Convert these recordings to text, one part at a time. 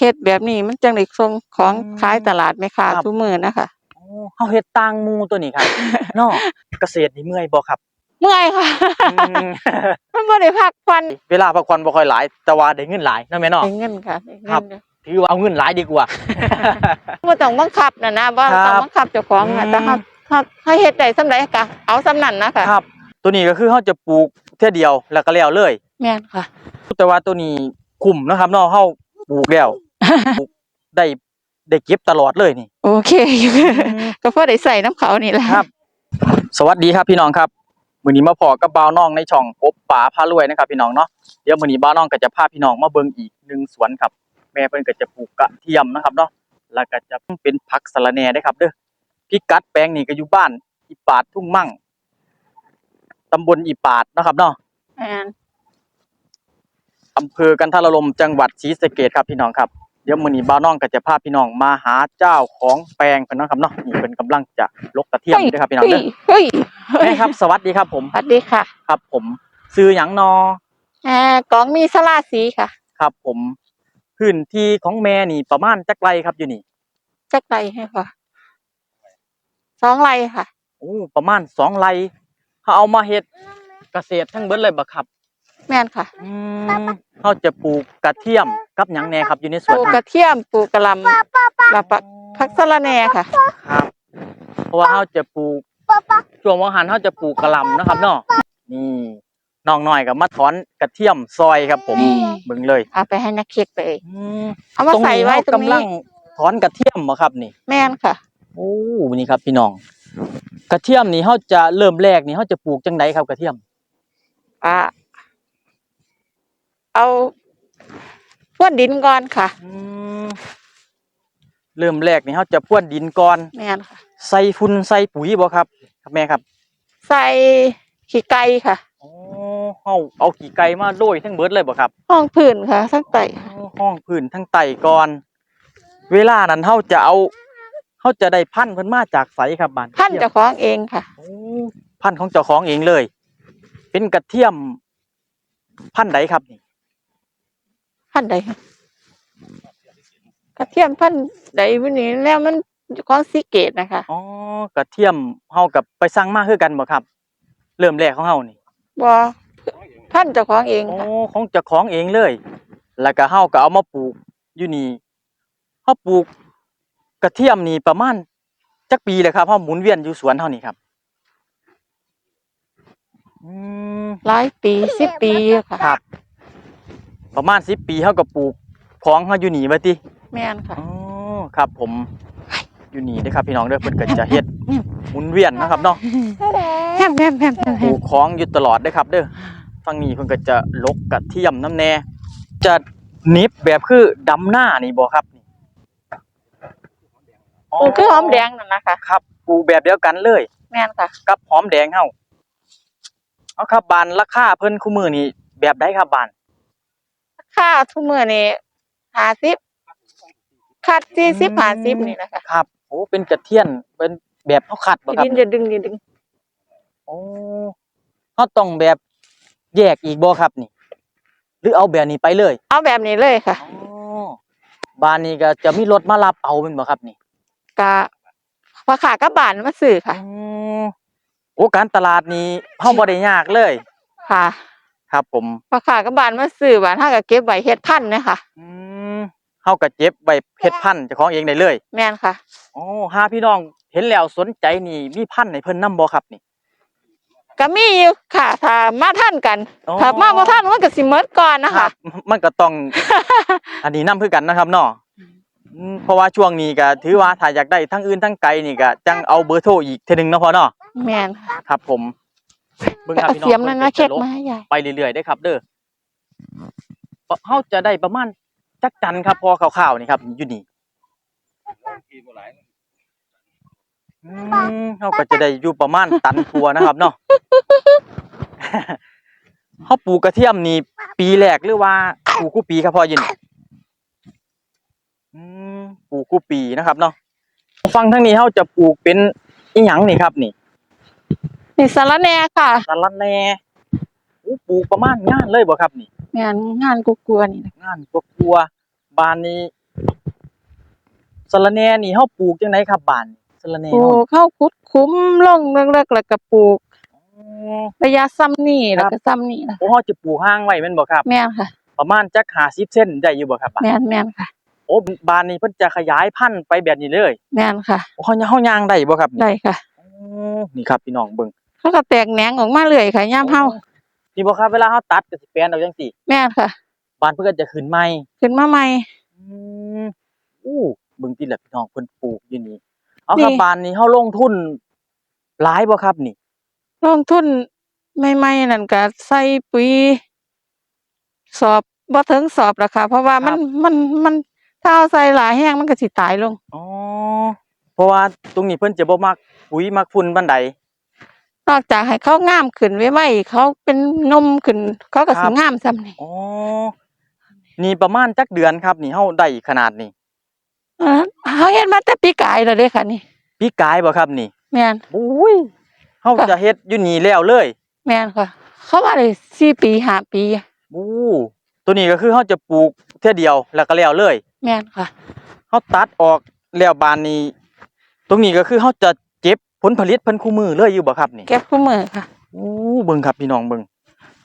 เฮ็ดแบบนี้มันจังได้ส่งของอืมขายตลาดแม่ค้าครับ ทุกมื้อนะคะโอ้เฮาเฮ็ดต่างหมู่ตัวนี้ครับ เนาะเกษตรนี่เมื่อยบ่ครับเมื่อยค่ะ อืม มันบ่ได้พักผ่อนเวลาพักผ่อนบ่ค่อยหลายแต่ว่าได้เงินหลายเนาะแม่เนาะ ได้เงินค่ะได้ครัเงิบนถือว่าเอาเงินหลายดีกว่า บ่ต้องบังคับน่ะนะบ่ครับต้องบังคับเจ้าของน่ะอืม แต่เฮาเฮาให้เฮ็ดได้ส่ำใดก็เอาส่ำนั้นนะคะครับ ตัวนี้ก็คือเฮาจะปลูกเท่ยเดียวแล้วก็แล้วเลย แม่นค่ะแต่ว่าตัวนี้คุ้มเนาะครับเนาะเฮาปลูกแล้วปลูก ได้ได้เก็บตลอดเลยนี่ โอเคอยู่ก็พอได้ใส่น้ำเขานี่แหละครับ สวัสดีครับพี่น้องครับมื้อนี้มาพอกับบ่าวน้องในช่องกบป๋าพารวยนะครับ พี่น้องเนาะเดี๋ยวมื้อนี้บ่าวน้องก็จะพาพี่น้องมาเบิ่งอีกหนึ่งสวนครับ แม่เพิ่นก็จะปลูกกระเทียมนะครับเนาะแล้วก็จะเป็นผักสะระแหน่ด้วยครับ เด้อพิกัดแปลงนี่ก็อยู่บ้านอีปาดทุ่งมั่งตำบลอีปาดนะครับเนาะแม่นอำเภอกันทรลมจังหวัดศรีสะเกษครับพี่น้องครับ เดี๋ยวมื้อนี้บ่าวน้องก็จะพาพี่น้องมาหาเจ้าของแปลงเพิ่นเนาะครับเนาะนี่เพิ่นกำลังจะลกกระเทียมอยู่เด้อครับพี่น้องเฮ้เด้ยอเฮ้ยแม่ครับ สวัสดีครับ ผมสวัสดีค่ะครับ ผมซื้อหยังนอแอ่กองมีสลาสีค่ะครับ ผมพื้นที่ของแม่นี่ประมาณจักไรครับอยู่นี่จักไรให้ค่ะสองไรค่ะโอ้ประมาณสองไร่เขาเอามาเฮ็ดเกษตรทั้งเบิดเลยบ่ครับ แม่นค่ะอืมเขาจะปลูกกระเทียม กับหยังแหน่ครับอยู่ในสปวนลูกนี่กระเทียมปลูกกระหลำแล้วปักผักสะระแหน่ค่ะ ครับ เพราะว่าเขาจะปลูกช่วงวังหันเขาจะปลูกกระหล่ำนะครับเนาะนี่น้องน้อยก็มาถอนกระเทียมซอยครับ ผมนี่เบิ่งเลยเอาไปให้นักเค้กเลย อืมเอามาใส่ไว้ตรงกำลันี้งถอนกระเทียมบ่ครับนี่ แม่นค่ะ โอ้นี่ครับพี่น้อง กระเทียมนี่เขาจะเริ่มแรกนี่เขาจะปลูกจังไดครับกระเทียม อะเอา พรวนดินก่อนค่ะอืมเริ่มแรกนี่เขาจะพ่วนดินก่อน แม่นค่ะ ใส่ฝุ่นใส่ปุ๋ยบ่ครับ ครับแม่ครับใส่ขี้ไก่ค่ะ โอ้เฮาเอาขี้ไก่มาโรยทั้งเบิดเลยบ่ครับห้องพื้นค่ะ ทั้งไตโอ้ห้องพื้นทั้งไตก่อน เวลานั้นเฮาจะเอาเฮาจะได้พันธุ์เพิ่นมาจากไสครับบ้านพันธุ์เจ้าของเองค่ะ โอ้พันธุ์ของเจ้าของเองเลย เป็นกระเทียม พันธุ์ใดครับนี่ พันธุ์ใดคะกระเทียมพันธุ์ใดวันนี้แล้วมันของสีเกตนะคะอ๋อกระเทียมเฮากับไปสั่งมาคือกันบ่ครับ เริ่มแรกของเฮานี่บ่พันธุ์เจ้าของเองโอ้ค่ะของเจ้าของเองเลย แล้วก็เฮาก็เอามาปลูกอยู่นี่เฮาปลูก กระเทียมนี่ประมาณจักปีเลยครับเฮาหมุนเวียนอยู่สวนเฮานี่ครับอืมหลายปีสิบปีอะค่ะครับ ประมาณ10ปีเฮาก็ปลูกของเฮาอยู่นี่ว่าติแม่นค่ะ อ๋อครับผมอยู่นี่เด้อครับพี่น้องเด้อเพิ่นก็จะเฮ็ดหมุนเวียนนะครับเนาะแฮมแฮมแฮมแฮมปแฮลูมกของอยู่ตลอดเด้อครับ เด้อฝั่งนี้เพิ่นก็จะลกกระเทียมน้ำแน่จะหนิบแบบคือดำหน้านี่บ่ครับนี่ปลูกคือหอมแดงนั่นนะคะครับปลูกแบบเดียวกันเลย แม่นค่ะ กับหอมแดงเฮาเอาครับบานราคาเพิ่นคู่มือนี่แบบใดครับบาน ค่าทุกมื้อนี่50คัด40 50นี่นะคะ ครับโอ้เป็นกระเทียนเป็นแบบเฮาคัดบ่ครับดินจะดึงดิดึงโอ้เฮาต้องแบบแยกอีกบ่ครับนี่ หรือเอาแบบนี้ไปเลยเอาแบบนี้เลยค่ะ อ๋อบ้านนี้ก็จะมีรถมารับเอาเป็นบ่ครับนี่กะพอขากับบ้านมาซื้อค่ะ อืมโอ้การตลาดนี้เฮาบ่ได้ยากเลย ค่ะ ครับผมพอขากับบ้านมาซื้อบ้านเฮาก็เก็บไว้เฮ็ดพันธุ์นะคะอืมเฮาก็เจ็บไว้เฮ็ดพันธุ์เจ้าของเองได้เลยแม่นค่ะอ๋อหาพี่น้องเห็นแล้วสนใจนี่มีพันธุ์ให้เพิ่นนํบ่ครับนี่ ก็มีอยู่ค่ะ ถ้ามาท่านกัน อ๋อ ถ้ามาบ่ท่านมันก็สิหมดก่อนนะครัคะ บมันก็ต้อง อันนี้นํคือกันนะครับเนาะอืมเพราะว่าช่วงนี้ก็ถือว่าถ้าอยากได้ทั้งอื่นทั้งไกลนี่ก็จังเอาเบอร์โทรอีกเทื่อนึงเนาะพ่อเนาะแม่นค่ะ ครับผม เบิ่งแต่ครับเอาพี่น้องเสียมนั่นนะพิ่เช็คจะลบมาให้ยายไปเรื่อยๆได้ครับ เด้อปะเฮาจะได้ประมาณจักตันครับ พอคร่าวๆนี่ครับอยู่นี่อืมเฮาก็จะได้อยู่ประมาณตันกว่านะครับเนาะเฮาปลูกกระเทียมนี่ปีแรกหรือว่าปลูกคู่ปีครับพ่อยินอืมปลูกคู่ปีนะครับเนาะฟังทางนี้เฮาจะปลูกเป็นอีหยังนี่ครับนี่ นี่สาระแหน่ค่ะสะระแหน่โอ้ปลูกประมาณงานเลยบ่ครับนี่ งานงานกูกลัวนี่นะงานก็กลัวบานนี้สะระแหน่นี่เฮาปลูกจังไดครับบ้านสะระแหน่ปลูเฮากเข้าคุดคุ้มลงเล็กๆแล้วก็ปลูกอ๋อระยะซ้ำนี่แล้วครัก็บซ้ำนี่ล่ะโอ้เฮาจะปลูกห่างไว้แม่นบ่ครับ แม่นค่ะ ประมาณจัก50เซนได้อยู่บ่ครับบ้านแม่นแม่นค่ะ โอ้บ้านนี้เพิ่นจะขยายพันธุ์ไปแบบนี้เลยแม่นค่ะ โอ้เฮาเฮาย่างได้บ่ครับนี่ ได้ค่ะอ๋อนี่ครับพี่น้องเบิ่ง เขาก็แตกแหนงออกมาเรื่อยค่ะย่ามเฮานี่บ่ครับเวลาเฮาตัดก็สิแปลนเอาจังซี่แม่นค่ะบ้านเพิ่นก็จะขึ้นใหม่ขึ้นมาใหม่อืมอู้เบิ่งติแหละพี่น้องเพิ่นปลูกอยู่นี่เอาครับนี่บ้านนี้เฮาลงทุนหลายบ่ครับนี่ ลงทุนใหม่ๆนั่นก็ใส่ปุ๋ยสอบบ่ถึงสอบราคาเพราะว่ามันมันมันถ้าเอาใส่หลายแห้งมันก็สิตายลง อ๋อ เพราะว่าตรงนี้เพิ่นจะบ่มักปุ๋ยมักฝุ่นปานใด นอกจากให้เขางามขึ้นไว้ๆเขาเป็นนมขึ้น เขาก็ครัสิบงามซ้ำนี่อ๋อ นี่ประมาณจักเดือนครับ นี่เฮาได้ขนาดนี้ เออเขาเฮ็ดมาแต่ปีกายแล้วเด้ค่ะนี่ ปีกายบ่ครับนี่แม่น อุ้ยเฮาค่ะ จะเฮ็ดอยู่นี่แล้วเลยแม่นค่ะ เขาว่าได้สี่ปีห้าปีอู้ตัวนี้ก็คือเฮาจะปลูกเทื่อเดียวแล้วก็แล้วเลยแม่นค่ะ เฮาตัดออกแล้วบานนี้ ตรงนี้ก็คือเฮาจะเก็บ ผลผลิตเพิ่นคู่มือเลยอยู่บ่ครับนี่เก็บคู่มือค่ะอู้เบิ่งครับพี่น้องเบิ่ง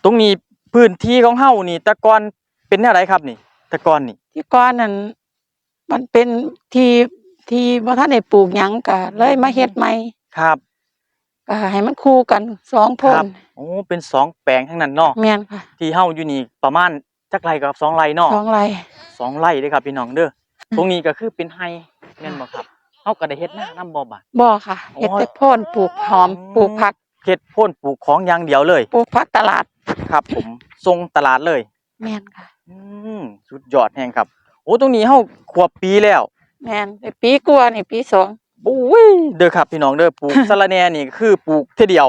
ตรงนี้พื้นที่ของเฮานี่แต่ก่อนเป็นแนวใดครับนี่แต่ก่อนนี่ที่ก้อนนั้นมันเป็นที่ที่บ่ทันได้ปลูกหยังก็เลยมาเฮ็ดใหม่ครับก็ให้มันคู่กันสองพครันบโอ้เป็นสองแปลงทั้งนั้นเนาะแม่นค่ะที่เฮาอยู่นี่ประมาณจักไรกับสองไร่เนาะสองไร่สองไร่เด้อครับพี่น้องเด้อตรงนี้ก็คือเป็นไร่แม่นบ่ครับ เฮาก็ได้เฮ็ดนานํบ่บัด บ่ค่ะเฮ็ดแต่โพ่นปลูกหอมอ๋อปลูกผักเฮ็ดโพ่นปลูกของอย่างเดียวเลยปลูกผักตลาดครับ ผมส่งตลาดเลย แม่นค่ะ อืมสุดยอดแฮงครับ โอ้ตรงนี้เฮาขวบปีแล้วแม่นได้ปีกว่านี่ปีสอง โอ้ยเด้อครับพี่น้องเด้อปลูก สะระแหน่นี่คือปลูกเทีเดียว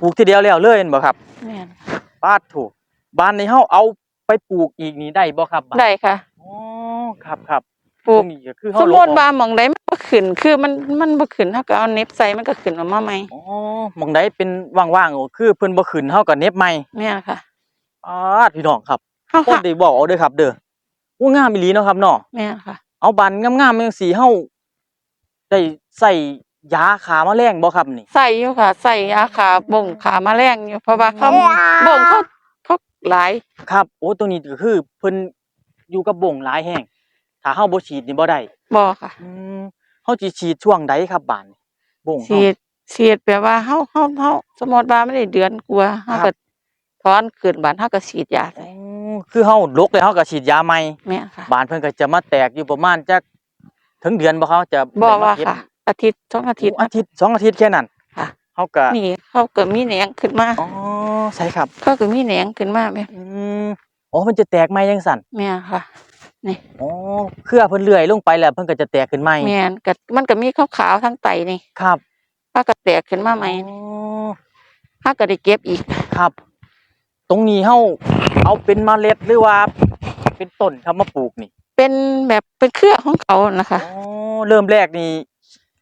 ปลูกเทีเดียวแล้วเลยแม่นบ่ครับแม่นปาดถูกบ้านนี้เฮาเอาไปปลูกอีกนี่ได้บ่ครับบัด ได้ค่ะ อ๋อครับครับ ปลูตกรงนี้ก็คือสเฮามลมุงติว่าหม่องใดมันบ่ขึ้นคือมันมันบ่ขึ้นเฮาก็เอาเน็บใส่มันก็ขึ้นออกมาใหม่อ๋อหมองใดเป็นว่างๆก็คือเพิ่นบ่ขึ้นเฮาก็เน็บใหม่แม่นค่ะปาดพี่น้องครับเฮาคนค่ะได้บอกเอาเด้อครับ เด้อโอ้งามอีหลีเนาะครับเนาะ แม่นค่ะ เอาบานงามๆจังซี่เฮาได้ใส่ยาฆ่าแมลงบ่ครับนี่ ใส่อยู่ค่ะ ใส่ยาขาบ่งขาแมลงอยู่เพราะว่าเขาบ่งเขาเขาหลายครับ โอ้ตัวนี้ก็คือเพิ่นอยู่กับบ่งหลายแห้ง ถ้าเฮาบ่ฉีดนี่บ่ได้บ่ค่ะอืมเฮาสิฉีดช่วงใดครับบานนี่บ่งเฮา ฉีดฉีดแปลว่าเฮาเฮาเฮาสมมุติว่าไม่ได้เดือนกว่าเฮาครัก็บ ถอนขึ้นบ้านเฮาก็ฉีดยาอ๋ใส่อคือเฮาลกแล้วเฮาก็ฉีดยาใหม่ แม่นค่ะบานเพิ่นก็จะมาแตกอยู่ประมาณจักถึงเดือนบ่เขาจะบ่ได้มว่าเก็บค่ะ อาทิตย์สองอาทิตย์ อาทิตย์สองอาทิตย์แค่นั้นค่ะเขาก็นี่เขาก็มีแหนงขึ้นมาอ๋อใช่ครับ เขาก็มีแหนงขึ้นมาแม่อืมอ๋อมันจะแตกใหม่จังสั่นแม่นค่ะ อ๋อเครือเพิ่นเลื่อยลงไปแล้วเพิ่นก็จะแตกขึ้นใหม่แม่นก็มันก็มีขาวๆทั้งไตนี่ครับเขาก็แตกขึ้นมาใหม่อ๋อเขาก็ได้เก็บอีกครับ ตรงนี้เฮาเอาเป็นเมล็ดหรือว่า เป็นต้นครับมาปลูกนี่ เป็นแบบเป็นเครือของเขานะคะอ๋อเริ่มแรกนี่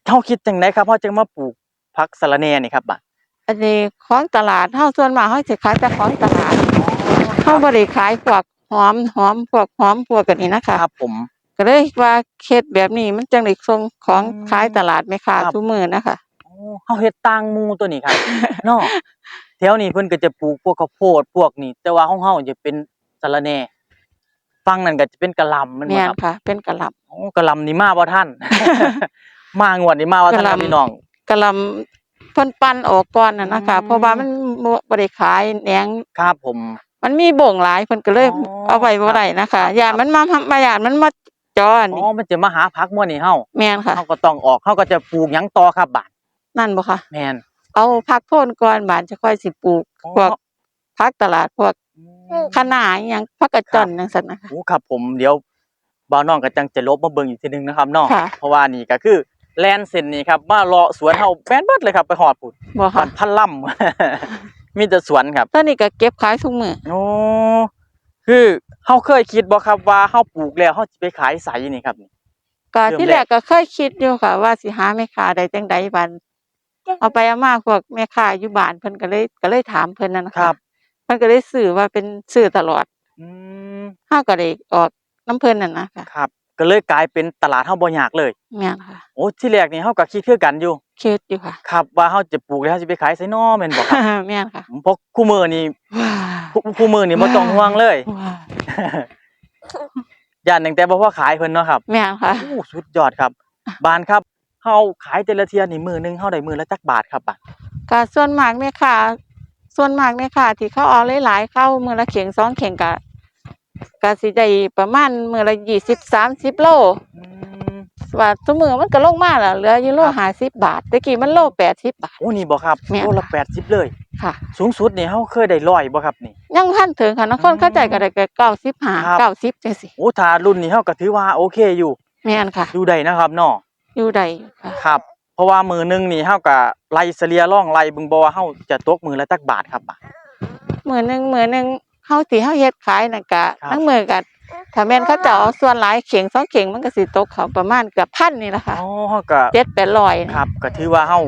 เฮาคิดจังไดครับเฮาจึงมาปลูกผักสะระแหน่นี่ครับบัดอันนี้ของตลาดเฮาส่วนมากเฮาสิขายแต่ของตลาดเฮาบ่ได้ขายพวก หอมหอมพวกหอมพวกกันนี้นะคะครับผม ก็เลยว่าเฮ็ดแบบนี้มันจังได้ส่งของอืมขายตลาดแม่ค้าครับ ทุกมื้อนะคะอ๋อเฮาเฮ็ดต่างหมู่ตัวนี้ครับ เนาะแถวนี้เพิ่นก็จะปลูกพวกข้าวโพดพวกนี้ แต่ว่าของเฮาจะเป็นสะระแหน่ฝั่งนั้นก็จะเป็นกะหล่ำแมันบ่แม่นครับค่ะ เป็นกะหล่ำ โอ้กะหล่ำนี่มาบ่ทัน มางวดนี้มาบ่ทันครับกะหล่ำ พี่น้อง กะหล่ำเพิ่นปั้นออกก่อนน่ะนะคะ อืม เพราะว่ามันบ่บ่ได้ขายแหนงครับผม มันมีบ่งหลายเพิ่นก็เลยอ๋อเอาไว้บ่ได้นะคะยานมันมามาย่านมันมาจออันอ๋นี้อมันจะมาหาผักมื้อนี้เฮาแม่นค่ะ เฮาก็ต้องออกเฮาก็จะปลูกหยังต่อครับบาดนั่นบ่ค่ะ แม่นเอาผักโพ่นก่อนบานจะค่อยสิปลูกอ๋อพวกผักตลาดพวกอืม คะน้าอหยังผักกระจอนจังซั่นนะคะ โอ้ครับผมเดี๋ยวบ่าวน้องก็จังจะลบมาเบิ่งอีกทีหนึงนะครับเนาะค่ะ เพราะว่านี่ก็คือแลนเส้นนี่ครับมาเลาะสวนเฮาแม่นเบิดเลยครับไปฮอดพุ่นบ่บ้าค่ะนพันล่ำ มีแต่สวนครับตอนนี้ก็เก็บขายทุกมื้อโอ้คือเฮาเคยคิดบ่ครับว่าเฮาปลูกแล้วเฮาสิไปขายไสนี่ครับนี่ก็เริ่มที่แรแรกกก็เคยคิดอยู่ค่ะ ว่าสิหาแม่ค้าได้จังใดบัดเอาไปเอามาพวกแม่ค้าอยู่บ้านเพิ่นก็เลยก็เลยถามเพิ่นนั่นนะครัคะบเพิ่นก็เลยซื้อว่าเป็นซื้อตลอดอืมเฮาก็ได้ออกน้ำเพิ่นนั่นนะคะครับ ก็เลยกลายเป็นตลาดเฮาบ่ยากเลยแม่นค่ะ โอ้ที่แรกนี่เฮาก็คิดคือกันอยู่ คิดอยู่ค่ะครับ ว่าเฮาจะปลูกแล้วเฮาสิไปขายไสน้อแม่นบ่ครับแม่นค่ะเพราะคู่มือนี่ว้าคู่คู่มือนี่บ่ต้องห่วงเลยว้าย่านตั้งแต่บ่พอขายเพิ่นเนาะครับแม่นค่ะโอ้สุดยอดครับ บานครับเฮาขายแต่ละเที่ยนี่มื้อหนึงเฮาได้มื้อละจักบาทครับบาทก็ส่วนมากแม่ค่ะ ส่วนมากแม่ค่ะ ที่เขาเอาหลายๆเข้ามือละเข่งสองเข่งกะ ก็สิได้ประมาณมือละยี่สิบสามสิบโลอืมว่าทุกมือมันก็ลงมาแล้วเหลืออยู่โลครับห้าสิบบาทตะกี้มันโลแปดสิบบาท โอ้นี่บ่ครับแม่น โลละ80เลย ค่ะ สูงสุดนี่เฮาเคยได้ร้อยบ่ครับนี่ ยังพันถึงค่ะนักคนเข้าใจก็ได้แก่เก้าสิบห้าครับ เก้าสิบจังสิโอ้ถ้ารุ่นนี้เฮาก็ถือว่าโอเคอยู่แม่นค่ะ อยู่ได้นะครับเนาะอยู่ใดอยู่ค่ะครับ เพราะว่ามือหนึงนี่เฮาก็ไล่เฉลี่ยร่องไล่เบิ่งบ่ว่าเฮาจะตกมือละจักบาทครับบาทมือหนึ่งมือหนึ่ง เฮาที่เฮาเฮ็ดขายน่ะกะครับ ทั้งมือกัถ้าแม่นเขาจะเอาส่วนหลายเข่งสองเข่งมันก็สิตกเขาประมาณเกือบพันนี่แหละค่ะอ๋อเฮาก็เจ็ดแปดร้อยครับก็ถือว่าเฮา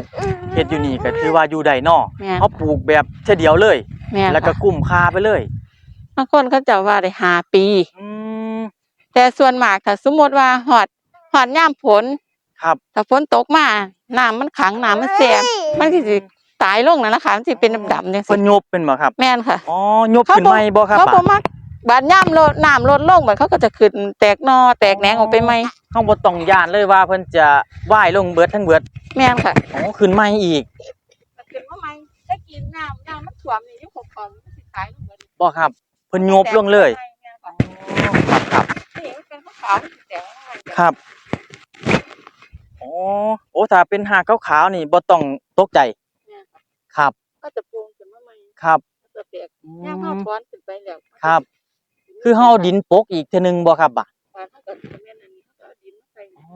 เฮ็ดอยู่นี่ก็ถือว่าอยู่ได้เนาะแม่น เฮาปลูกแบบเท่ยเดียวเลย แม่นแล้วก็ค่ะกุ้มค่าไปเลย บางคนเขาจะว่าได้ห้าปี อืมแต่ส่วนมากถ้าสมมติว่าหอดหอดย่ามฝนครับ ถ้าฝนตกมาน้ำมันขังน้ำมันเสียมันก็สิ ตายลงนั่นแหละค่ะมันสิเป็นดำๆจังเพิ่ซี่นยบเป็นบ่ครับแม่นค่ะ อ๋อยบขึ้นใหม่บ่ครับเขาบ่บาดมักบาดย่ามลดน้ำลดลงบัดเขาก็จะขึ้นแตกหนอแตกแหนงออกไปใหม่เฮาบ่ต้องย่านเลยว่าเพิ่นจะว่ายลงเบิดทั้งเบิดแม่นค่ะ อ๋อขึ้นใหม่อีกขึ้นมาใหม่ได้กินน้ำน้ำมันท่วมนี่อยู่ของของมันสิตายลงเบิดบ่ครับเพิ่นยบลงเลยแม่นค่ะครับครับ นี่มันเป็นขาวๆมันสิแตกลงมาครับอ๋อโอ้ถ้าเป็นหากขาวๆนี่บ่ต้องตกใจแม่น ค่ะครับ ก็จะปรุงขึ้นมาใหม่ครับ ก็จะแตกอืย่ามเฮามถอนขึ้นไปแล้วครับ คือเฮาดินปกอีกเทื่อนึงบ่ครับบ่าปานเขาก็แม่นอันนี้เขาก็เอาดินมาใส่อ๋อ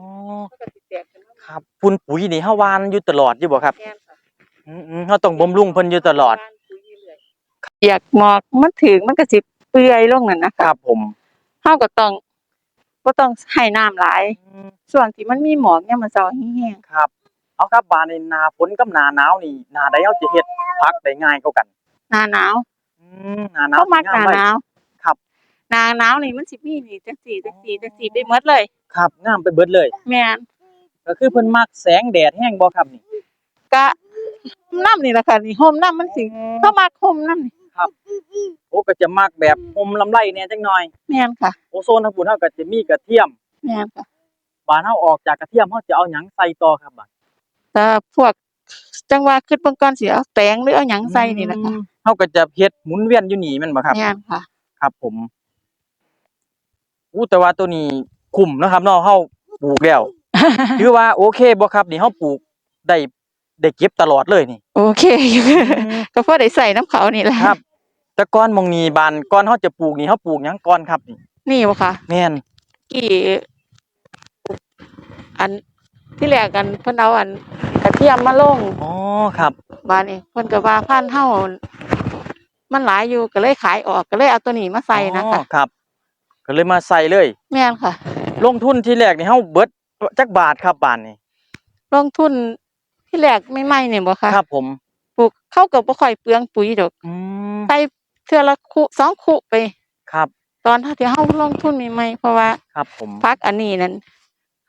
เขาก็สิแตกขึ้นมาใหม่ครับฝุ่นปุ๋ยนี่เฮาหวานอยู่ตลอดอยู่บ่ครับแม่นค่ะอืมๆเฮาต้องบำรุงเพิ่นอยู่ตลอดเปียกหมอกมันถึงมันก็สิเปื่อยลงนั่นนะคคะรับผมเฮาก็ต้องบ่ต้องให้น้ำหลายช่วงที่มันมีหมอกเนี่ยามมันเซาแห้งครับ เอาครับบานในหนาฝนกับหนาหนาวนี่หนาใดเฮาจะเฮ็ดพักได้ง่ายกว่ากันๆหน้าหนาวอืมหนาหนาวเขามักหสิน้างไว้หนาวครับหน้าหนาวนี่มันสิมีนี่จังซี่จังซี่จังซี่ไปหมดเลย ครับงามไปเบิดเลย แม่นก็คือเพิ่นมักแสงแดดแห้งบ่ครับนี่ก็น้ำนี่แหละค่ะนี่ห่มน้ำมันสิเขามักห่มน้ำนี่โอ้ก็จะมักแบบอมลำไรแหน่จังหน่อยแม่นค่ะโอโซนทางปุ่นเฮาก็จะมีกระเทียมแม่นค่ะบานเฮาออกจากกระเทียมเฮาจะเอาหยังใส่ต่อครับบาด แต่พวกจังว่าคิดเบิ่งก่อนสิเอาแตงหรือเอาหยังใส่นี่แหละค่ะ อืมเฮาก็จะเฮ็ดหมุนเวียนอยู่นี่แม่นบ่ครับ แม่นค่ะ ครับผมอู้แต่ว่าตัวนี้คุ้มเนาะครับเนาะเฮาปลูกแล้ว ถือว่าโอเคบ่ครับ นี่เฮาปลูกได้ได้เก็บตลอดเลยนี่ โอเคอยู่ก็พอได้ใส่น้ำเขานี่แหละครับ แต่ก่อนหมองนี้บานก่อนเฮาจะปลูกนี่เฮาปลูกหยังก่อนครับนี่นี่บ่ค่ะ แม่นกี่ อัน ที่แรกกันเพิ่นเอาอันกระเทียมมาลงอ๋อครับ บานนี้เพิ่นก็ว่าพันธุ์เฮามันหลายอยู่ก็เลยขายออกก็เลยเอาตัวนี้มาใส่นะอ๋คะอครับ ก็เลยมาใส่เลย แม่นค่ะ ลงทุนที่แรกนี่เฮาเบิดจักบาทครับบานนี่ลงทุนที่แรกใหม่ๆนี่บ่ค่ะครับ ผมปลูกเขาก็บ่ค่อยเปลืองปุ๋ยดอกอืมใส่เทื่อละคุสองคุไป ครับ ตอนที่เฮาลงทุนใหม่ๆเพราะว่าครับผม พักอันนี้นั้น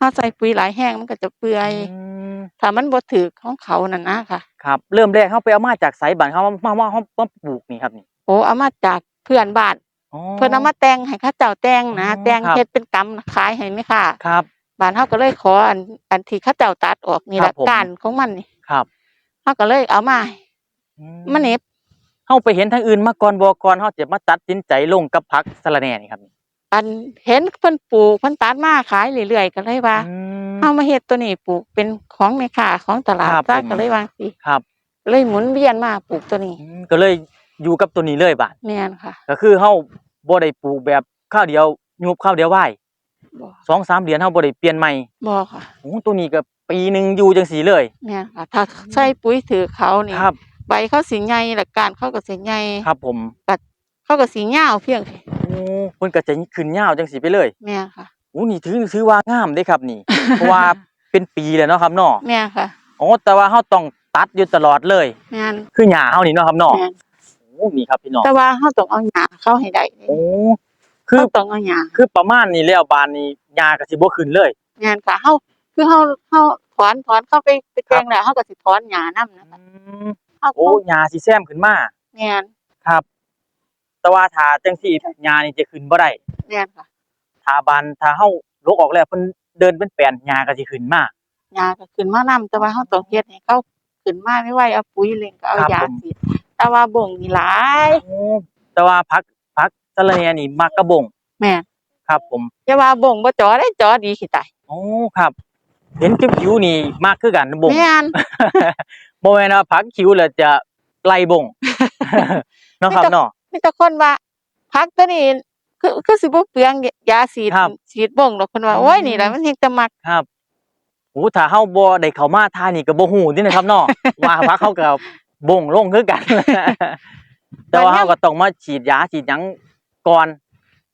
เฮาใส่ปุ๋ยหลายแห้งมันก็จะเปื่อย อืมถ้ามันบ่ถือของเขานั่นนะค่ะ ครับ เริ่มแรกเฮาไปเอามาจากไสบานเฮามามามาเฮามาปลูกนี่ครับนี่โอ้เอามาจากเพื่อนบ้านอ๋อ เพิ่นเอามาแต่งให้เขาเจ้าแต่งนะอ๋อแต่งครับ เฮ็ดเป็นกำขายให้แม่ค่ะครับ บ้านเฮาก็เลยขออันอันที่เขาเจ้าตัดออกนี่ครัละบผม ก้านของมันนี่ครับเฮาก็เลยเอามาอืมาเหน็บเฮาไปเห็นทางอื่นมาก่อนบ่ก่อนเฮาจะมาตัดสินใจลงกับผักสะระแหน่นี่ครับนี่ อันเห็นเพิ่นปลูกเพิ่นตัดมาขายเรื่อยๆก็เลยว่าอืมเฮามาเฮ็ดตัวนี้ปลูกเป็นของแม่ค้าของตลาดครับซะผม ก็เลยวางสิครับเลยหมุนเวียนมาปลูกตัวนี้อืมก็เลยอยู่กับตัวนี้เลยบาดแม่นค่ะก็คือเฮาบ่ได้ปลูกแบบข้าวเดียวยุบข้าวเดียวไหวบ่สองสามเดือนเฮาบ่ได้เปลี่ยนใหม่บ่ค่ะ โอ้ตัวนี้ก็ปีหนึงอยู่จังสีเลย แม่นค่ะ ถ้าใส่ปุ๋ยถือเขานี่ครับ ใบเขาสิใหญ่และก้านเขาก็สิใหญ่ครับผม เขาก็สิยาวเพียงแค่โอ้ เพิ่นก็จะขึ้นยาวจังสีไปเลยแม่นค่ะโอ้นี่ถือถือว่างามเด้ครับนี่ เพราะว่าเป็นปีแล้วเนาะครับเนาะแม่นค่ะโอ้แต่ว่าเฮาต้องตัดอยู่ตลอดเลยแม่นคือหญ้าเฮานี่เนาะครับเนาะแม่นโอ้นี่ครับพี่น้องแต่ว่าเฮาต้องเอาหญ้าเข้าให้ได้โอ้คือเฮาต้องเอาหญ้าคือประมาณนี้แล้วบานนี้ยาก็สิบ่ขึ้นเลยแม่นค่ะเฮาคือเฮาเฮาถอนถอนเข้าไปไปแกงแล้วเฮาก็สิถอนหญ้านํนะคะอืมเฮาโอ้ยาสิแซมขึ้นมาแม่นครับ แต่ว่าถ้าจังซี่ยานี่จะขึ้นบ่ได้แม่นค่ะถ้าบานถ้าเฮาลกออกแล้วเพิ่นเดินเป็นแปลนยาก็สิขึ้นมาหญ้าก็ขึ้นมานํแต่ว่าเฮาต้องเฮ็ดให้เขาขึ้นมาไม่ไหวเอาปุ๋ยเล็งก็เอาครับยาผม ฉีดแต่ว่าบ่งนี่หลายโอ้แต่ว่าพักพักสะระแหน่นี่มักกระบงแม่นครับ ผมอย่าว่าบ่งบ่จอได้จอดีขี้ตายโอ้ครับ เห็นคิ้วๆนี่มากคือกันบง แม่นบ่แม่นว่าพักคิ้วแล้วจะไล่บง เนาะครับเนาะ มีแต่คนว่าพักตัวนี้คือคือสิบ่เปลืองยาฉีดครับฉีดบ่งดอกเพิ่นว่าอืมโอ้ยนี่แหละมันเฮ็ดแต่มัก ครับโอ้ถ้าเฮาบ่ได้เข้ามาทางนี่ก็บ่ฮู้เด้นะครับเนาะ ว่าพักเขาก็บงลงคือกัน แต่ว่าเฮาก็ต้องมาฉีดยาฉีดหยังก่อน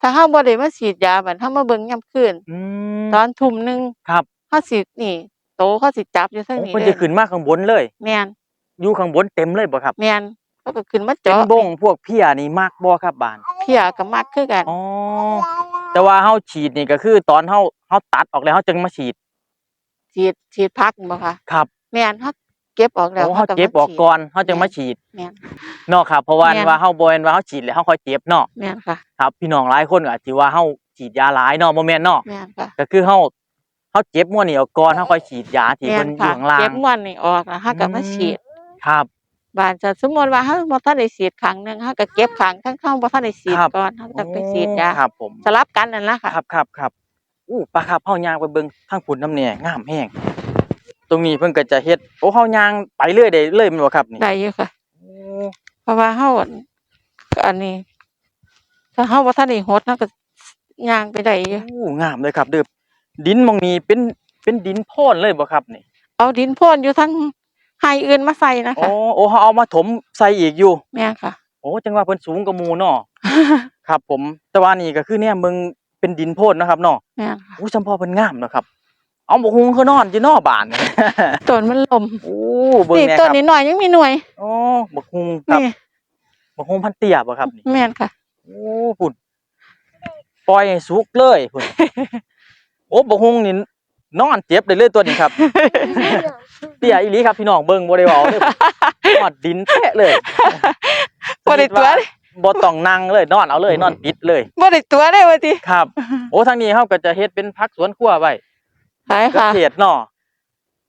ถ้าเฮาบ่ได้มาฉีดยาบัดเฮามาเบิ่งยามคืนอืม ตอนทุ่มหนึงครับ เฮาสินี่ โตเขาสิจับอยู่เทางโอ้นี้เพิ่นเลจะยขึ้นมาข้างบนเลย แม่นอยู่ข้างบนเต็มเลยบ่ครับ แม่น เขาก็ขึ้นมาเป็นเจาะบงพวกเพี้ยนี่มากบ่ครับบานเพียก็มักคือกัน อ๋อแต่ว่าเฮาฉีดนี่ก็คือ ตอนเฮาเฮาตัดออกแล้วเฮาจึงมาฉีดฉีดฉีดพักบ่คะครับแม่นเฮาเก็บออกแล้วโอ้เฮาก็มเจ็บออกฉีดก่อนเฮาจึงมาฉีดแม่น เนาะครับเพราะว่าแม่น ว่าเฮาบ่แม่นว่าเฮาฉีดแล้วเฮาค่อยเจ็บเนาะแม่นค่ะ ครับ พี่น้องหลายคนก็อาจสิว่าเฮาฉีดยาหลายเนาะบ่แม่นเนาะแม่นค่ะก็คือเฮาเฮาเจ็บม่วนนี่ออกก่อนเฮาค่อยฉีดยาที่แม่เพิ่นนอยู่ค่ะข้างล่างเก็บม่วนนี่ออกแล้วเฮาก็มาอืมฉีด ครับ บานจะสมมุติว่าเฮาบ่ทันได้ฉีดครั้งหนึงเฮาก็เก็บครั้งทั้งเฮาบ่ทันได้ฉีดครับ ก่อนเฮาจะไปฉีดยาโอ้ครับผมสลับกันนั่นล่ะค่ะครับครับครับอู้ปลาครับเฮาย่างไปเบิ่งทางพุ่นน้ำเนี่ยงามแฮงตรงนี้เพิ่นก็จะเฮ็ดโอ้เฮาย่างไปเรื่อยได้เลยแม่นบ่ครับนี่ได้อยู่ค่ะ โอ้เพราะว่าเฮาอั่นอันนี้ ถ้าเฮาบ่ทันได้ฮดเฮาก็ย่างไปได้อยู่โอ้งามเลยครับเด้อดินหมองนี้เป็นเป็นดินโพ่นเลยบ่ครับนี่ เอาดินพ่นอยู่ทั้ง ไห้อื่นมาใส่นะโอ้คะโอ้เฮาเอามาถมใส่อีกอยู่ แม่นค่ะ โอ้จังว่าเพิ่นสูงกว่าหมู่เนาะ ครับ ผม แต่ว่านี่ก็คือเนี่ยมึงเป็นดินโพ่นนะครับเนาะแม่นค่ะโอ้จำพอเพิ่นงามเนาะครับ เอาบ่ฮู้คือนอนอยู่เนอบานต้นมันลมโอ้เบิ่งนี่แหน่คต้นรับนิดหน่อยยังมีหน่วยอ๋อบักฮุงครับนี่บักฮุงพันเตี้ยบ่ครับนี่ แม่นค่ะ โอ้พุ่นปล่อยให้สุกเลยพุ่น โอ้บักฮุงนี่ นอนเจ็บได้เลยตัวนี้ครับเตี้ยอีหลีครับพี่น้องเบิ่งบ่ได้เว้าเด้อหอดดินแทะเลยบ่ได้ตัวเลยบ่ต้องนั่งเลยนอนเอาเลยนอนปิดเลยบ่ได้ตัวได้ว่าติครับ โอ้ทางนี้เฮาก็จะเฮ็ดเป็นพักสวนครัวไว้ใช่เกค่ะษตรเนาะ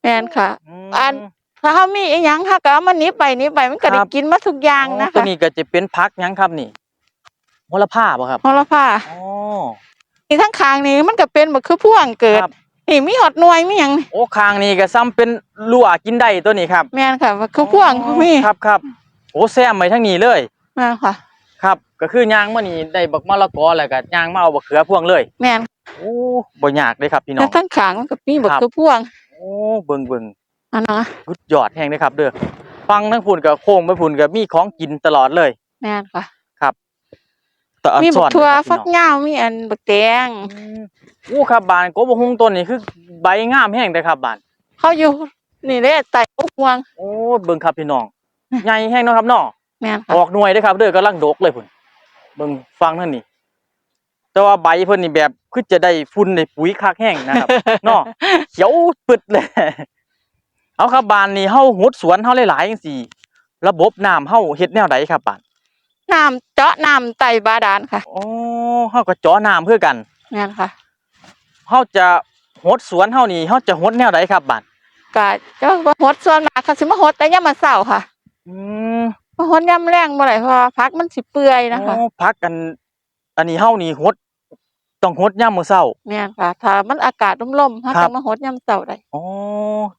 แม่นค่ะมอันถ้าเฮามีอีหยังเฮาก็เอามาหนี้ไปหนี้ไปมันก็คได้รับกินมาทุกอย่างนะตัวคะนี้ก็จะเป็นพักหยังครับนี่โหระพาบ่ครับโหระพาอ๋อนี่ทั้งคางนี่มันก็เป็นบักคือพ่วงเกิดครับ นี่มีหอดหน่วยมีหยังนี่โอ้คางนี่ก็ซ้ำเป็นลั่วกินได้ตัวนี้ครับแม่นค่ะบักคือพ่วงก็มีครับครับโอ้แซมไว้ทั้งนี้เลย แม่นค่ะ ครับ ก็คือย่างมานี่ได้บักมะละกอแล้วก็ย่างมาเอาบักเขือพวงเลย แม่นโอ้บ่ยากเลยครับพี่น้อแต่งทั้งขางมันก็มีบักครับคือพ่วงโอ้เบิ่งเบิ่งอันนั้นนะกุดยอดแห้งเลยครับเด้อฟังทั้งพุ่นกับโค้งไปพุ่นกับมีของกินตลอดเลย แม่นค่ะ แต่อันมีซ่บัอกนทั่วเลยครับฟักพี่น้องยาวมีอันบักแตงอืมโอ้ครับบานกบกฮุงต้นนี่คือใบงามแห้งเลยครับบาน เขาอยู่ นี่เด้ไต่พวงโอ้เบิ่งครับพี่น้องใหญ่แห้งเนาะครับเนาะ แม่นอค่ะอกหน่วยเด้อครับเด้อกำลังดกเลยพุ่นเบิ่งฟังนั่นนี่ แต่ว่าใบเพิ่นนี่แบบคือจะได้ฝุ่นได้ปุ๋ยคักแห้งนะครับ เนาะเขียวปึดเลย เอาครับบานนี่เฮาหุดสวนเฮาหลายๆจังซี่ ระบบน้ำเฮาเฮ็ดแนวใดครับบาน น้ำเจาะน้ำไต่บาดาลค่ะอ๋อเฮาก็เจาะน้ำเพื่อกันแม่นค่ะเฮาจะหดสวนเฮานี่เฮาจะหดแนวใดครับบานก็เจ้าบ่ฮดส่วนมากเขาสิมาฮดแต่ยามมื้อเช้าค่ะ อืมมาฮดยามแรงบ่ได้เพราะว่าผักมันสิเปื่อยนะคะอ๋อพักกัน อันนี้เฮานี่หดต้องหดยามมื้อเช้าแม่นค่ะ ถ้ามันอากาศร่มๆเฮาครัจะบมาฮดยามเช้าได้อ๋อ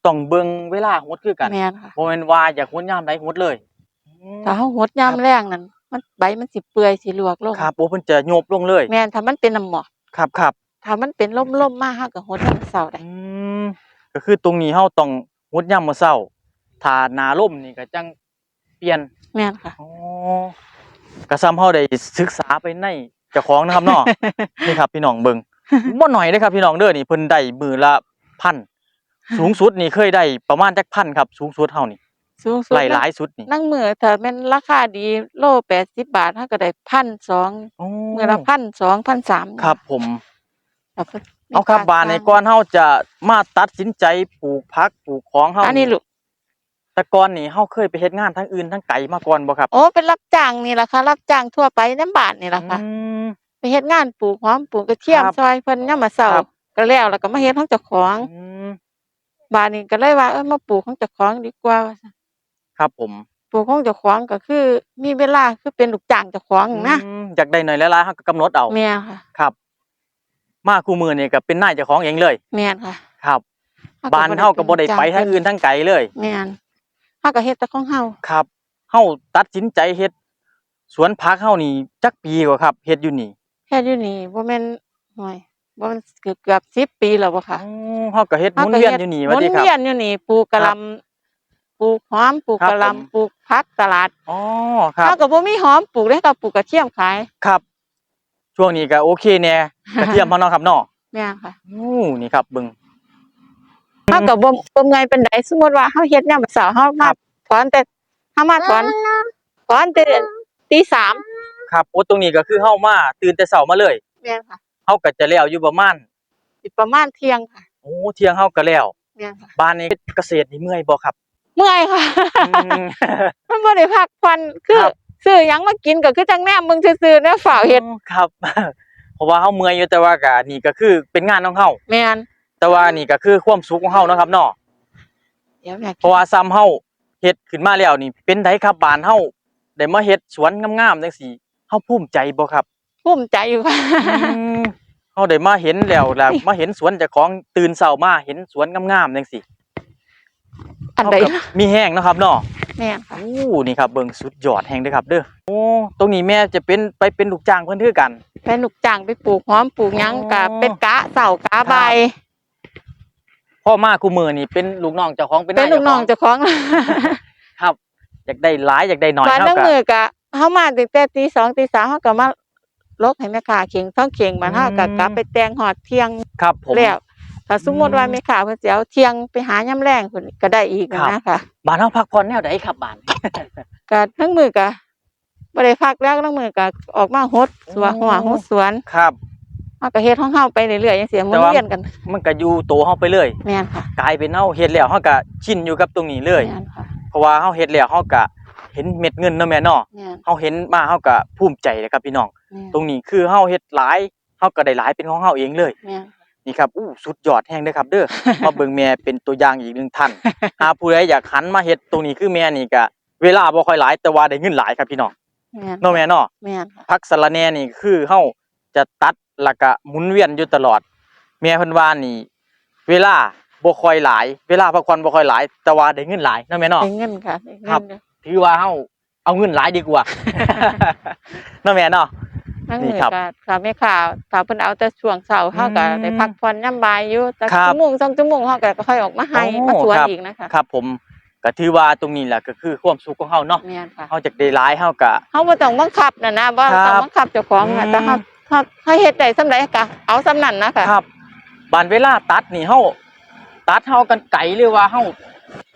ต้องเบิ่งเวลาหดคือกันแม่นค่ะบ่แม่นว่าอยากหดยามใดหดเลยอืมถ้าเฮาฮดยามแรงนั่น มันใบมันสิเปื่อยสิลวกลงครับโอ้เพิ่นจะโยบลงเลยแม่นถ้ามันเป็นน้ำหมอกครับครับถ้ามันเป็นล่มๆมาเฮาก็ฮดยามเช้าได้อืมก็คือตรงนี้เฮาต้องหดยามมื้อเช้าถ้าหน้าลมนี่ก็จังเปลี่ยนแม่นค่ะอ๋อก็ซ้ำเฮาได้ศึกษาไปในเจ้าของนะครับเนาะนี่ครับพี่น้องเบิ่งบ่หน่อยเด้อครับพี่น้องเด้อนี่เพิ่นได้มือละพันสูงสุดนี่เคยได้ประมาณจักพันครับ สูงสุดเฮานี่ สูงสุดไล่หลายสุดนี่นั่งมือถ้าแม่นราคาดีโล80บาทเฮาก็ได้1,200โอ้มื้อละ1,200 1,300ครับผมแล้วก็เอาครับบานในก่อนเฮาจะมาตัดสินใจปลูกผักปลูกของเฮาอันนี้ลูกแต่ก่อนนี่เฮาเคยไปเฮ็ดงานทั้งอื่นทั้งไกลมาก่อนบ่ครับโอ้เป็นรับจ้างนี่ล่ะค่ะ รับจ้างทั่วไปในบ้านนี่ล่ะค่ะ อืม ไปเฮ็ดงานปลูกหอมปลูกกระเทียมครับซอยเพิ่นยามมื้อเช้าครับ ก็แล้วแล้วก็มาเฮ็ดของเจ้าของอืม บ้านนี้ก็เลยว่าเออมาปลูกของเจ้าของดีกว่าว่าซั่น ครับผมปลูกของเจ้าของก็คือ มีเวลาคือเป็นลูกจ้างเจ้าของนะอืมอยากได้หน่อยหลายๆเฮาก็กำหนดเอาแม่นค่ะ ครับ มาคู่มือนี่ก็เป็นนายเจ้าของเองเลย แม่นค่ะครับ บ้านเฮาก็บ่ได้ไปทั้งอื่นทั้งไกลเลย แม่นเฮาก็เฮ็ดแต่ของเฮาครับเฮาตัดสินใจเฮ็ดสวนผักเฮานี่จักปีกว่าครับเฮ็ดอยู่นี่เฮ็ดอยู่นี่บ่แม่นห่วยบ่แม่นเกือบเกือบ10ปีแล้วบ่ค่ะ อืมเฮาก็เฮ็ดหมุนเวียนอยู่นี่หว่ามุนติครับ เวียนอยู่นี่ปลูกกะหครัล่ำป ลูกหอมปลูกครับกะหผมล่ำปลูกผักตลาดอ๋อครับเฮาก็บ่มีหอมปลูกเลยก็ปลูกกระเทียมขายครับ ช่วงนี้ก็โอเคแน่กระเทียมเฮาเนาะครับเนาะแม่นค่ะอู้นี่ครับเบิ่งเฮาก็บ่บ่ไงเป็นไดสมมุติว่าเฮาเฮ็ดยามมื้อเช้าเฮาคมารับ ถอนแต่เฮามาถอนถอนแต่ตีสามครับโอ้ตรงนี้ก็คือเฮามาตื่นแต่เช้ามาเลยแม่นค่ะเฮาก็จะแล้วอยู่ประมาณสิประมาณเที่ยงค่ะโอ้เที่ยงเฮาก็แล้ว แม่นค่ะบ้านนี้เกษตรนี่เมื่อยบ่ครับ เมื่อยค่ะอืมมันบ่ได้พักผ่อนคือครับ ซื้อหยังมากินก็คือจังแนมมึงซื่อๆแนวฝ้าวเฮ็ดครับ เพราะว่าเฮาเมื่อยอยู่แต่ว่าก็นี่ก็คือเป็นงานของเฮาแม่นแต่ว่านี่ก็คือความสุขของเฮาเนาะครับเนาะเดี๋ยวแม่เพราะว่าซ้ำเฮาเฮ็ดขึ้นมาแล้วนี่ เป็นไดครับบ้านเฮาได้มาเฮ็ดสวนงามๆจังซี่เฮาภูมิใจบ่ครับ ภูมิใจอยู่ค่ะเฮาได้มาเห็นแล้วล่ะมาเห็นสวนเจ้าของตื่นเช้ามาเห็นสวนงามๆจังซี่ อันใดเฮาก็มีแห้งเนาะครับเนาะแม่นค่ะโอ้นี่ครับเบิ่งสุดยอดแห่งเด้อครับ เด้อโอ้ตรงนี้แม่จะเป็นไปเป็นลูกจ้างเพิ่นคือกัน ไปลูกจ้างไปปลูกหอมปลูกหยังอ๋อก็เป็นกะเสากะใบายพ่อมาคู่มือนี่เป็นลูกน้องเจ้าของเป็นเป็นนายลูกน้องเจ้าของเจ้าของครับอยากได้หลายอยากได้น้อยวันเท่านั้งกัมือก็เฮามาตั้งแต่ตีสองตีสามเฮาก็มาลกให้แม่ค้าเข่งท้องเข่งบัดเฮาก็กลับไปแต่งฮอดเที่ยงครับผม แล้ว ถ้าสมมุติว่าอืมแม่ค้าเพิ่นสิเอาเที่ยงไปหายามแรงพุ่นก็ได้อีกครับนะค่ะบ้านเฮาพักผ่อนแนวใดครับบ้าน ก็ทั้งมือก็บ่ได้พักแล้วทั้งมือก็ออกมาหดสวนโอ้หัวหดสวนครับ เฮาก็เฮ็ดของเฮาไปเรื่อยๆจังซี่หมุแต่นว่าเวียนกัน มันก็อยู่โตเฮาไปเลยแม่นค่ะกลายเป็นเฮาเฮ็ดแล้วเฮาก็ชินอยู่กับตรงนี้เลย แม่นค่ะเพราะว่าเฮาเฮ็ดแล้วเฮาก็เห็นเม็ดเงินเนาะแม่เนาะแม่นเฮาเห็นมาเฮาก็ภูมิใจเลยครับพี่น้อง แม่นตรงนี้คือเฮาเฮ็ดหลายเฮาก็ได้หลายเป็นของเฮาเองเลย แม่น นี่ครับอู้สุดยอดแฮงเด้อครับ เด้อมาเบิ่งแม่เป็นตัวอย่างอีกหนึ่งท่านหาผู้ใดอยากหันมาเฮ็ดตรงนี้คือแม่นี่ก็เวลาบ่ค่อยหลายแต่ว่าได้เงินหลายครับพี่น้องแม่นเนาะแม่เนาะแม่นค่ะผักสะระแหน่นี่คือเฮาจะตัดแล้วก็หมุนเวียนอยู่ตลอด แม่เพิ่นว่านี่ เวลาบ่ค่อยหลาย เวลาพักผ่อนบ่ค่อยหลาย แต่ว่าได้เงินหลายเนาะแม่เนาะได้เงินค่ะได้เงินครับเด้อถือว่าเฮาเอาเงินหลายดีกว่าเนาะแม่เนาะ นั่งนี่มือครับก็ถ้าแม่ค้าถ้าเพิ่นเอาแต่ช่วงเช้าเฮาก็อืมได้พักผ่อนยามบ่ายอยู่แต่ครับชั่วโมงสองชั่วโมงเฮาก็ค่อยออกมาให้โอ้มาสวนครับ อีกนะคะครับผมก็ถือว่าตรงนี้แหละก็คือความสุขของเฮาเนาะแม่นค่ะเฮาจักได้หลายเฮาก็ เฮาบ่ต้องบังคับน่ะนะบ่ครับต้องบังคับเจ้าของน่ะแต่อืมเฮาเฮาเฮาเฮ็ดได้ส่ำใดก็เอาส่ำนั้นนะค่ะครับบานเวลาตัดนี่เฮาตัดเฮากันไกลหรือว่าเฮา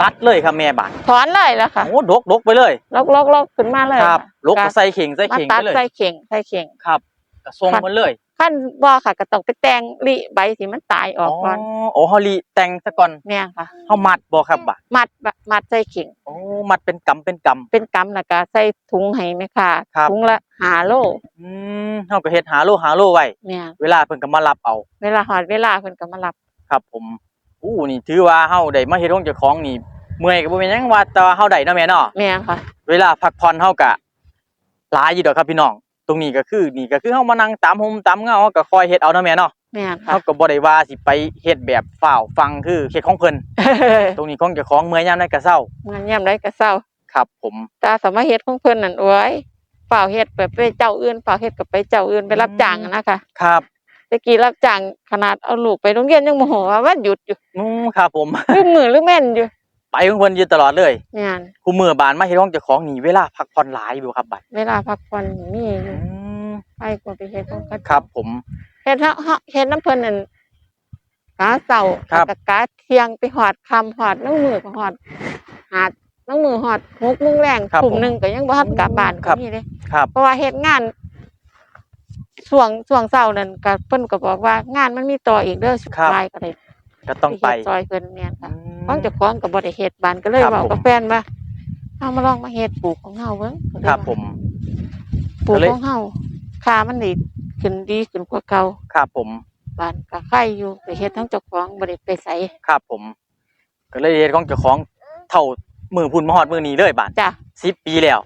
ตัดเลยครับแม่บานถอนเลยแล้วค่ะโอ้ดกดกไปเลยลกๆๆขึ้นมาเลยครับลกก็ใส่เข่งใส่มาเข่งตัไปดเลยใส่เข่งใส่เข่งครับก็ส่งมันเลยคันบ่ค่ะก็ต้องไปแต่งลิใบที่มันตายออกก่อนโอ้เฮาลีแต่งซะก่อนแม่นค่ะเฮามัดบ่ครับบ่ามัดมัดใส่เข่งโอ้มัดเป็นกำเป็นกำเป็นกำแล้วก็ใส่ถุงให้แม่ค่ะครับถุงละ5โลอืมเฮาก็เฮ็ดหาโลหาโลไว้แม่นเวลาเพิ่นก็มารับเอา เวลาหอดเวลาเพิ่นก็มารับครับผม อู้นี่ถือว่าเฮาได้มาเฮ็ดของเจ้าของนี่ เมื่อยก็บ่แม่นหยังว่าแต่ว่าเฮาได้เนาะแม่เนาะแม่ค่ะ เวลาพักผ่อนเฮาก็หลายอยู่ดอกครับพี่น้อง ตรงนี้ก็คือนี่ก็คือเฮามานั่งตามห่มตามเงาเฮาก็คอยเฮ็ดเอาเนาะแม่เนาะแม่ค่ะ เฮาก็บ่ได้ว่าสิไปเฮ็ดแบบฝ้าวฟังคือเฮ็ดของเพิ่นตรงนี้ของเจ้าของเมื่อยยามใดก็เซางานยามใดก็เศร้าครับ ผมตาสามารถเฮ็ดของเพิ่นนั่นโอ้ยเปล่าเฮ็ดแบบไปเจ้าอื่นเปล่าเฮ็ดกับไปเจ้าอื่นไปรับจ้างอะนะคะครับ ตะกี้รับจ้างขนาดเอาลูกไปโรงเรียนยังโมโหว่าวันหยุดอยู่อืมครับผม ลืมมือลืมแม่นอยู่ไปของเพิ่นอยู่ตลอดเลยงานคู่มื้อบานมาเฮ็ดของเจ้าของนี่เวลาพักผ่อนหลายอยู่ครับบัดเวลาพักผ่อนมีออืยู่มไปก็ไปเฮ็ดของเขาครับผม เฮ็ดเฮาเฮาเฮ็ดน้ำเพิ่นนั่นกาเช้าครับ แล้วก็กาเที่ยงไปหอดค่ำหอดน้ำมือก็หอดหานังมือฮอดหกโมงแรงครับทุ่มผมหนึงก็ยังบ่ทันกลับบ้านครัก็บ มีเลยครับ เพราะว่าเฮ็ดงาน ช่วงช่วงเช้านั่นก็เพิ่นก็บอกว่างานมันมีต่ออีกเด้อสุดครับ ท้ายก็เลยก็ต้องไปเฮ็ดซอยเพิ่นแม่นค่ะอืมของเจ้าของก็บ่ได้เฮ็ดบ้านก็เลยครับเว้าผม กับแฟนว่าเอามาลองมาเฮ็ดปลูกของเฮาเบิ่งก็เลยครับว่าผม ปลูกก็เลย ของเฮาค่ามันนี่ขึ้นดีขึ้นกว่าเก่าครับผมบ้านก็ไข่อยู่ไปเฮ็ดทั้งเจ้าของบ่ได้ไปไสครับผม ก็เลยเฮ็ดของเจ้าของเท่ามือพุ่นมาฮอดมือนี้เลยบาดจ้ะ10ปีแล้ว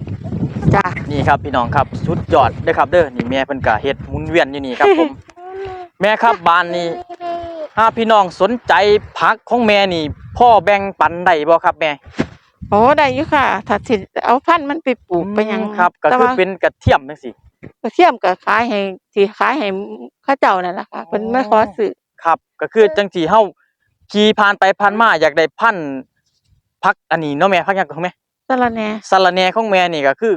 จ้ะนี่ครับพี่น้องครับสุดยอดเด้อครับเด้อนี่แม่เพิ่นก็เฮ็ดหมุนเวียนอยู่นี่ครับผม แม่ครับบ้านนี้ถ้าพี่น้องสนใจผักของแม่นี่ พ่อแบ่งปันได้บ่ครับแม่โอ้ได้อยู่ค่ะ ถ้าสิเอาพันธุ์มันไปปลูกไปหยังครับ ก็แต่คือว่าเป็นกระเทียมจังซี่ กระเทียมก็ขายให้สิขายให้เขาเจ้านั่นล่ะค่ะเพิ่นมาขอซื้อครับ ก็คือจังซี่เฮาขี่ผ่านไปผ่านมาอยากได้พันธุ์ผักอันนี้เนาะแม่ผักหยังของแม่สะระแหน่สะระแหน่ของแม่นี่ก็คือ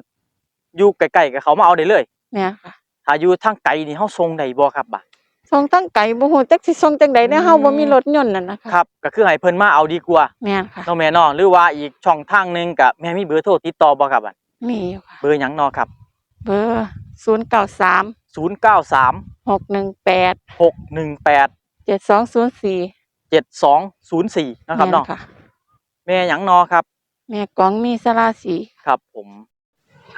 อยู่ใกล้ๆกับเขามาเอาได้เลยแม่นค่ะถ้าอยู่ทางไกลนี่เฮาส่งได้บ่ครับบ่าส่งทั้งไก่บ่ฮู้จักสิส่งจังใดเด้อืมเฮาบ่มีรถยนต์นั่นนะคะครับก็คือให้เพิ่นมาเอาดีกว่าแม่นค่ะเนาะแม่เนาะหรือว่าอีกช่องทางหนึงก็แม่มีเบอร์โทรติดต่อบ่ครับอะมีอยู่ค่ะ เบอร์หยังเนาะครับ เบอร์093 093 618 618 7204 7204นะครับแม่นเนาะค่ะ แม่หยังเนาะครับ แม่กองมีสราสี ครับผม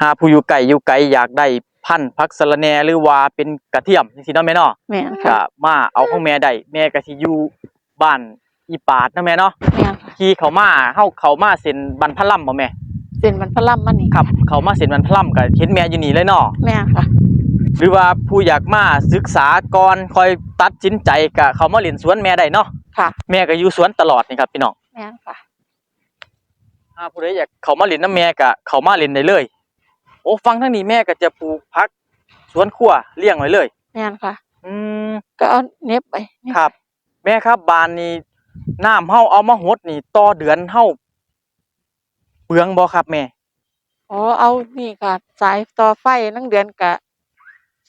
หาผู้อยู่ไกลอยู่ไกลอยากได้พันธุ์ผักสะระแหน่หรือว่าเป็นกระเทียมจังซี่เนาะแม่เนาะแม่นก็ค่ะมาเอาของแม่ได้แม่ก็สิอยู่บ้านอีปาดเนาะแม่เนาะแม่นค่ะขี่เขามาเฮาเขามาเส้นบันพะล่ำบ่แม่เส้นมันพลัมมันนี่ครับเขามาเส้นบันพะล่ำก็เห็นแม่อยู่นี่เลยเนาะ แม่นค่ะ หรือว่าผู้อยากมาศึกษาก่อนค่อยตัดสินใจก็เขามาเรียนสวนแม่ได้เนาะค่ะ แม่ก็อยู่สวนตลอดนี่ครับพี่น้องแม่นค่ะ ถ้าผู้ใดอยากเขามาเรียนน้ำแม่ก็เขามาเรียนได้เลย โอ้ฟังทั้งนี้แม่ก็จะปลูกผักสวนครัวเลี้ยงไว้เลย แม่นค่ะ อืมก็เอาเน็บไปเน็บครับ แม่ครับบานนี้น้ำเฮาเอามาหดนี่ต่อเดือนเฮาเปลืองบ่ครับแม่ อ๋อเอานี่ค่ะสายต่อไฟนั่งเดือนกะ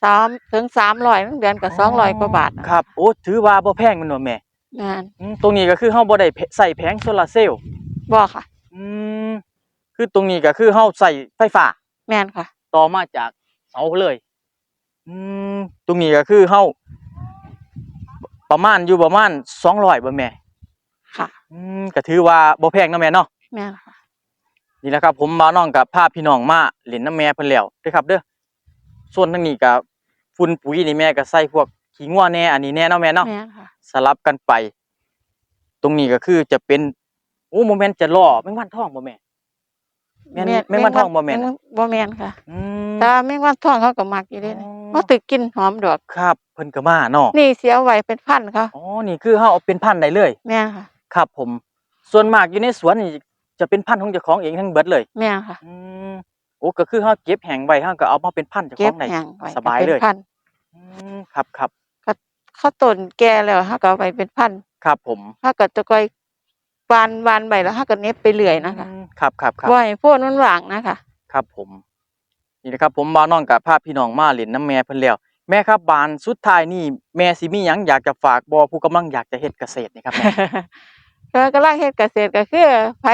สามถึงสามร้อยนั่งเดือนกะสองร้อยกว่าบาทนะครับ โอ้ถือว่าบ่แพงแมันบ่แม่แม่นอืมตรงนี้ก็คือเฮาบ่ได้ใส่แผงโซลาร์เซลล์บ่ค่ะ อืมคือตรงนี้ก็คือเฮาใส่ไฟฟ้า แม่นค่ะ ต่อมาจากเสาเลย อืมตรงนี้ก็คือเฮาประมาณอยู่ประมาณ200บ่แม่ ค่ะ อืมก็ถือว่าบ่แพงเนาะแม่เนาะ แม่นค่ะ นี่แหละครับผมมาน้องกับพาพี่น้องมาเล่นน้ำแม่เพิ่นแล้วเด้อครับ เด้อส่วนทางนี้ก็ฝุ่นปุ๋ยนี่แม่ก็ใส่พวกขี้งัวแน่อันนี้แน่เนาะแม่เนาะแม่นค่ะ สลับกันไป ตรงนี้ก็คือจะเป็นโอ้โมเมนต์จะล่อแมงวันทองบ่แม่ แม่นแม่นวันทองบ่แม่นงบ่แม่นค่ะอืม แต่ว่าแมงวันทองเขาก็มักอยู่เด้นะอ๋อเขาตึกกินหอมดอก ครับ เพิ่นก็มาเนาะนี่เสียไว้เป็นพันธุ์เขาอ๋อ นี่คือเฮาเอาเป็นพันธุ์ได้เลย แม่นค่ะ ครับผม ส่วนมากอยู่ในสวนนี่จะเป็นพันธุ์ของเจ้าของเองทั้งเบิดเลย แม่นค่ะ อืม โอ้ก็คือเฮาเก็บแห้งไว้เฮาก็เอามาเป็นพันธุ์เจ้าขเก็อบงได้ แห้งไว้สบายก็เลเป็ยนพันธุ์อืมครับครับเขาต้นแก่แล้วเขาก็เอาไว้เป็นพันธุ์ครับผม เขาก็จะค่อย วานวานไปแล้วเขาก็เน็บไปเรื่อยนะคะอืมครับครับครับบ่ให้โพดมันหว่างนะคะครับผม นี่นะครับผมบ่าวน้องกับพาพี่น้องมาเล่นน้ำแม่เพิ่นแล้วแม่ครับบานสุดท้ายนี่แม่สิมีหยังอยากจะฝากบ่ผู้กำลังอยากจะเฮ็ดเกษตรนี่ครับแม่ก็กำลังเฮ็ดเกษตรก็คือไผ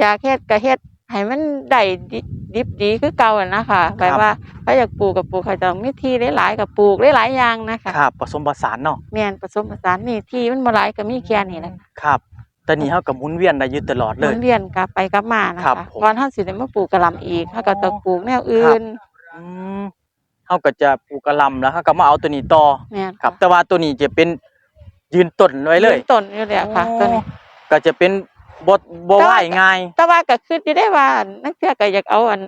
อยากเฮ็ดก็เฮ็ดให้มันได้ดิดิบดีคือเก่าอะนะคะแปลว่าถ้าอยากปลูกก็ปลูกเขาจะมีที่หลายๆก็ปลูกหลายๆอย่างนะคะครับผสมผสานเนาะแม่นผสมผสานนี่ที่มันบ่หลายก็มีแค่นี้แหละครับ ตอนนี้เฮาก็หมุนเวียนได้อยู่ตลอดหเลมุย นเวียนกลับไปกลับมานะครัคะบผมก่อนเฮาสิได้มาปลูกกะหล่ำอีกเฮาก็ต้องปลูกแนวอื่นอืมเฮาก็จะปลูกกะหล่ำแล้วเฮาก็มาเอาตัวนี้ต่อแม่นครับ แต่ว่าตัวนี้จะเป็นยืนต้นไว้เลยนต้นอยู่แล้วค่ะตัวนี้ ก็จะเป็นบ่บ่แต่ไหวว่าง่าย แต่ว่าก็คิดอยู่ได้ว่านักเที่ยก็อยากเอาอัน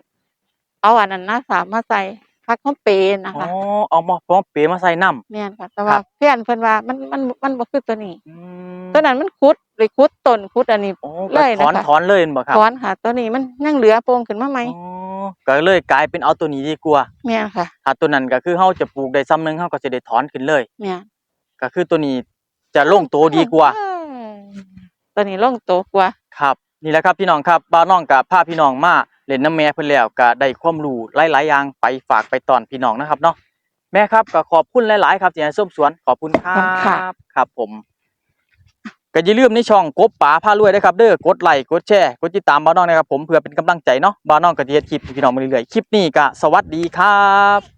เอาอันนั้นนะสามมาใส่พักหอมเปรย์นะอ๋อคะเอามาพร้อมเปมาใส่น้ำ แม่นค่ะ แต่คว่ารับ เพื่อนเพิ่นว่ามันมันมันบ่คือตัวนี้ อืม ตัวนั้นมันคุดเลยคุดต้นคุดอันนี้โอ้เลก็ยถอนนะคะถอนเลยแม่นบ่ครับถอนค่ะตัวนี้มันยังเหลือโปร่งขึ้นมาไหมอ๋อก็เลยกลายเป็นเอาตัวนี้ดีกว่าแม่นค่ะถ้าตัวนั้นก็คือเฮาจะปลูกได้ซ้ำหนึงเฮาก็จะได้ถอนขึ้นเลย แม่นก็คือตัวนี้จะลงโตดีกว่า เออตัวนี้ลงโตกว่า ครับนี่แหละครับพี่น้องครับบ้าวน้องกับพาพี่น้องมาเล่นน้ำแม่เพิ่นแล้วก็ได้ความรู้หลายๆอย่างไปฝากไปตอนพี่น้องนะครับเนาะแม่ครับก็ขอบคุณหลาย ๆ ครับที่ให้ส้มสวนขอบคุณครัขอบคุณค่ะ บครับผม ก็อย่าลืมในช่องกบป๋าพารวยนะครับเด้อกดไลค์กดแชร์กดติดตามบ้าน้องนะครับผมเพื่อเป็นกำลังใจเนาะบ้าน้องก็จะเฮ็ดคลิปให้พี่น้องมาเรื่อยๆคลิปนี้ก็สวัสดีครับ